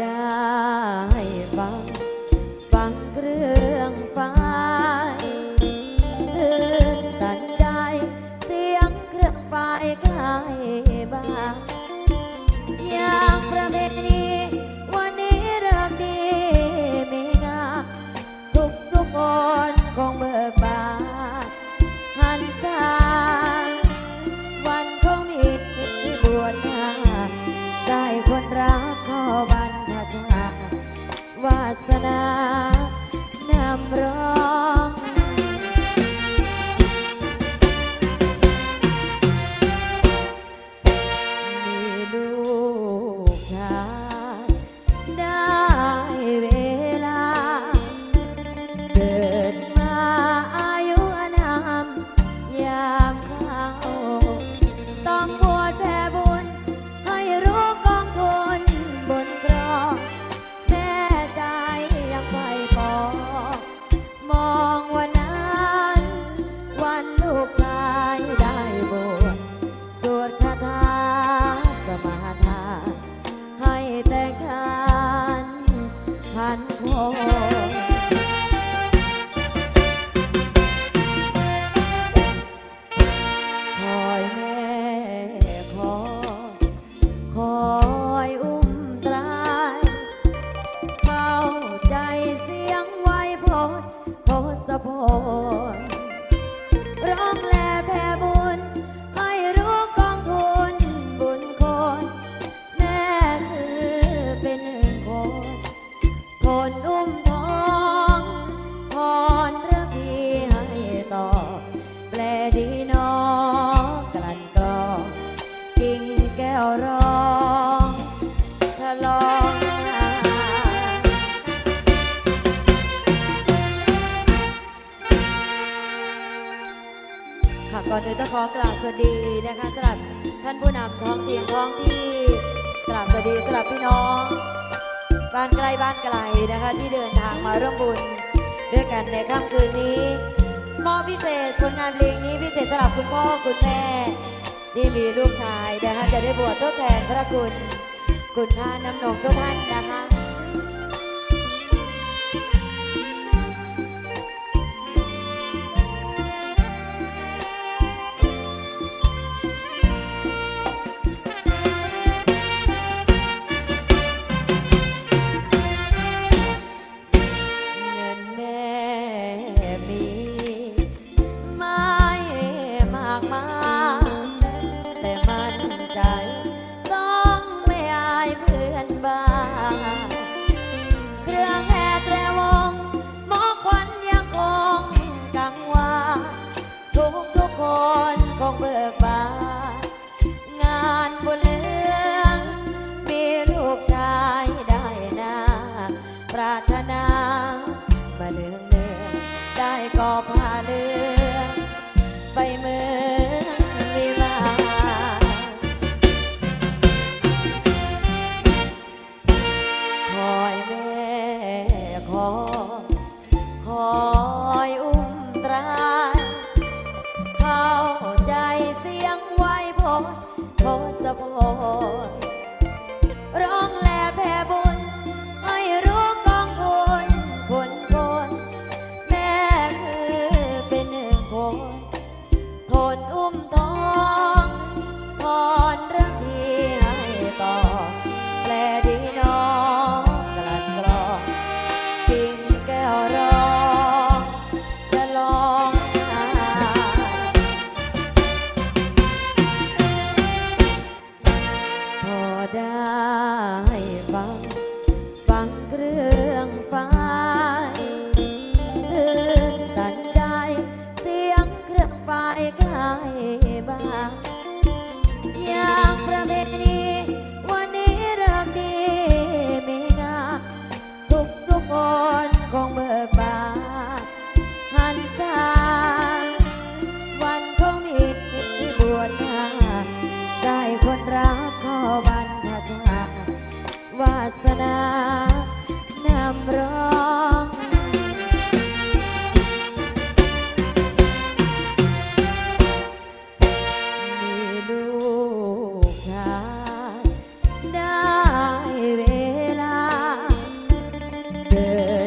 ได้ฟัง And I. อนอื่ต้องขอกราบสวัสดีนะคะสำหรับท่านผู้นำท้องถิ่นท้องที่กราบสวัสดีสำหรับพี่น้อง บ้านใกล้บ้านไกลนะคะ ที่เดินทางมาร่วมบุญด้วยกันในค่ำคืนนี้มอบพิเศษผลงานเพลงนี้พิเศษสำหรับคุณพ่อคุณแม่ ที่มีลูกชายนะคะจะได้บวชทดแทนพระคุณ คุณท่านน้ำนมทุกท่านนะคะ พาลื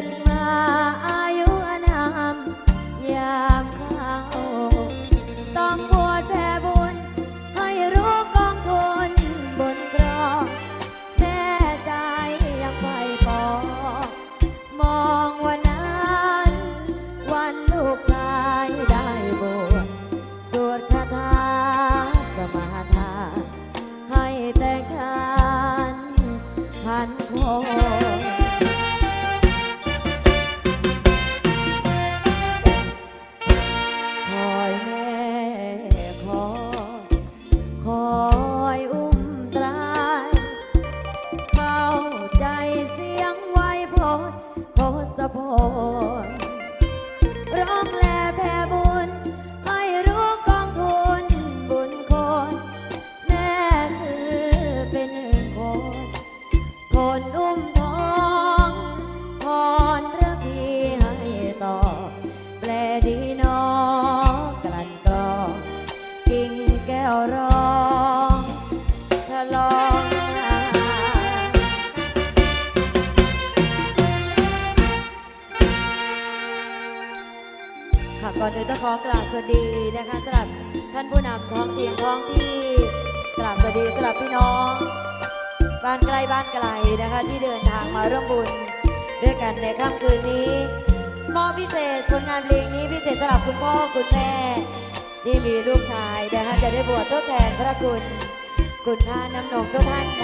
ด นอุ้มท้องพรระพีให้ต่อแปลดีเนอกลั่นกรองกิ่งแก้วร้องฉลองค่ะก่อนอื่นต้องขอกราบสวัสดีนะคะสำหรับท่านผู้นำท้องถิ่นท้องที่กราบสวัสดีสำหรับพี่น้อง บ้านใกล้บ้านไกลนะคะ ที่เดินทางมาร่วมบุญด้วยกันในค่ำคืนนี้มอบพิเศษผลงานเพลงนี้พิเศษสำหรับคุณพ่อคุณแม่ ที่มีลูกชายนะคะจะได้บวชทดแทนพระคุณ คุณท่านน้ำนมทุกท่านนะ